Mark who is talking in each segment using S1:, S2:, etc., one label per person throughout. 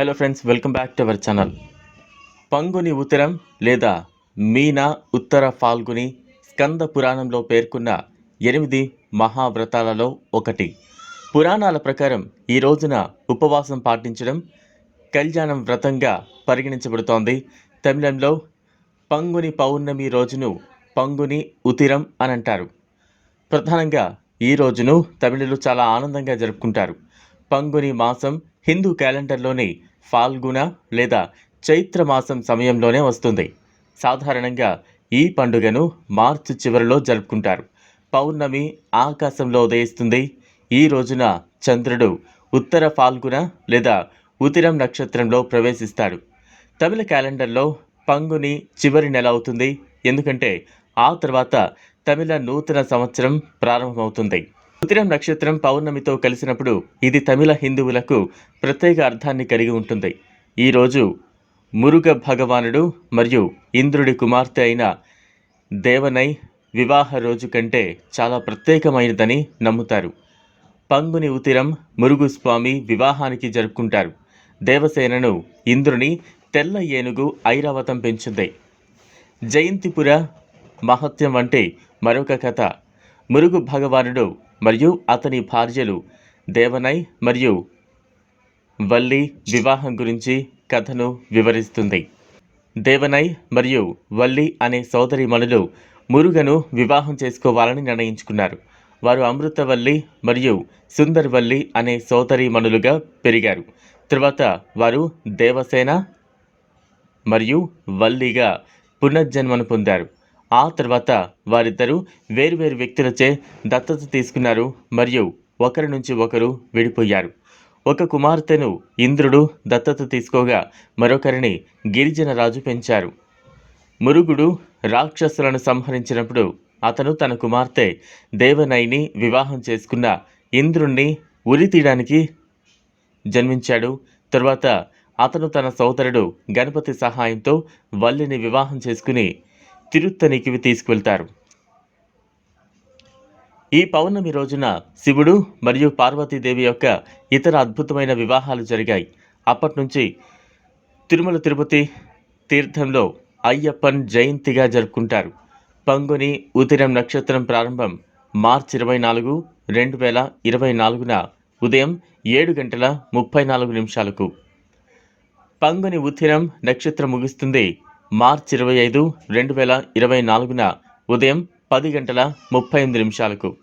S1: Hello friends welcome back to our channel Panguni Uttaram లేదా మీనా ఉత్తర ఫాల్గుని స్కంద పురాణంలో పేర్కొన్న ఎనిమిది మహావ్రతాలలో ఒకటి. పురాణాల ప్రకారం ఈ రోజున ఉపవాసం పాటించడం కళ్యాణం వ్రతంగా పరిగణించబడుతోంది. తమిళంలో పంగుని పౌర్ణమి రోజును పంగుని ఉతిరం అని అంటారు ప్రధానంగా ఈ రోజును తమిళులు చాలా ఆనందంగా జరుపుకుంటారు. పంగుని మాసం హిందూ క్యాలెండర్లోని ఫాల్గుణ లేదా చైత్ర మాసం సమయంలోనే వస్తుంది. సాధారణంగా ఈ పండుగను మార్చి చివరిలో జరుపుకుంటారు. పౌర్ణమి ఆకాశంలో ఉదయిస్తుంది. ఈ రోజున చంద్రుడు ఉత్తర ఫాల్గుణ లేదా ఉతిరం నక్షత్రంలో ప్రవేశిస్తాడు. తమిళ క్యాలెండర్లో పంగుని చివరి నెల అవుతుంది. ఎందుకంటే ఆ తర్వాత తమిళ నూతన సంవత్సరం ప్రారంభమవుతుంది. ఉతిరం నక్షత్రం పౌర్ణమితో కలిసినప్పుడు ఇది తమిళ హిందువులకు ప్రత్యేక అర్థాన్ని కలిగి ఉంటుంది. ఈరోజు మురుగ భగవానుడు మరియు ఇంద్రుడి కుమార్తె అయిన దేవనై వివాహ రోజు కంటే చాలా ప్రత్యేకమైనదని నమ్ముతారు. పంగుని ఉతిరం మురుగు స్వామి వివాహానికి జరుపుకుంటారు. దేవసేనను ఇంద్రుని తెల్ల ఏనుగు ఐరావతం పెంచింది. జయంతిపుర మహత్యం వంటి మరొక కథ మురుగు భగవానుడు మరియు అతని భార్యలు దేవనై మరియు వల్లి వివాహం గురించి కథను వివరిస్తుంది. దేవనై మరియు వల్లి అనే సోదరిమణులు మురుగను వివాహం చేసుకోవాలని నిర్ణయించుకున్నారు. వారు అమృతవల్లి మరియు సుందర్వల్లి అనే సోదరిమణులుగా పెరిగారు. తరువాత వారు దేవసేన మరియు వల్లిగా పునర్జన్మను పొందారు. ఆ తర్వాత వారిద్దరూ వేరువేరు వ్యక్తులచే దత్తత తీసుకున్నారు మరియు ఒకరి నుంచి ఒకరు విడిపోయారు. ఒక కుమార్తెను ఇంద్రుడు దత్తత తీసుకోగా మరొకరిని గిరిజన రాజు పెంచారు. మురుగుడు రాక్షసులను సంహరించినప్పుడు అతను తన కుమార్తె దేవనైని వివాహం చేసుకున్న ఇంద్రుణ్ణి ఉరి తీయడానికి జన్మించాడు. తరువాత అతను తన సోదరుడు గణపతి సహాయంతో వల్లిని వివాహం చేసుకుని తిరుత్తనికి తీసుకువెళ్తారు. ఈ పౌర్ణమి రోజున శివుడు మరియు పార్వతీదేవి యొక్క ఇతర అద్భుతమైన వివాహాలు జరిగాయి. అప్పటి నుంచి తిరుమల తిరుపతి తీర్థంలో అయ్యప్పన్ జయంతిగా జరుపుకుంటారు. పంగుని ఉతిరం నక్షత్రం ప్రారంభం మార్చి ఇరవై నాలుగు రెండు వేల ఇరవై నాలుగున ఉదయం ఏడు గంటల ముప్పై నాలుగు నిమిషాలకు. పంగుని ఉత్తిరం నక్షత్రం ముగుస్తుంది మార్చి ఇరవై ఐదు రెండు వేల ఇరవై నాలుగున ఉదయం పది గంటల ముప్పై ఎనిమిది నిమిషాలకు.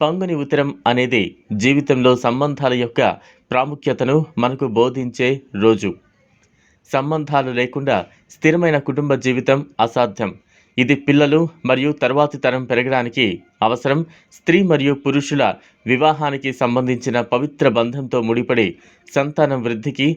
S1: పంగుని ఉత్తరం అనేది జీవితంలో సంబంధాల యొక్క ప్రాముఖ్యతను మనకు బోధించే రోజు. సంబంధాలు లేకుండా స్థిరమైన కుటుంబ జీవితం అసాధ్యం. ఇది పిల్లలు మరియు తరువాతి తరం పెరగడానికి అవసరం. స్త్రీ మరియు పురుషుల వివాహానికి సంబంధించిన పవిత్ర బంధంతో ముడిపడి సంతానం వృద్ధికి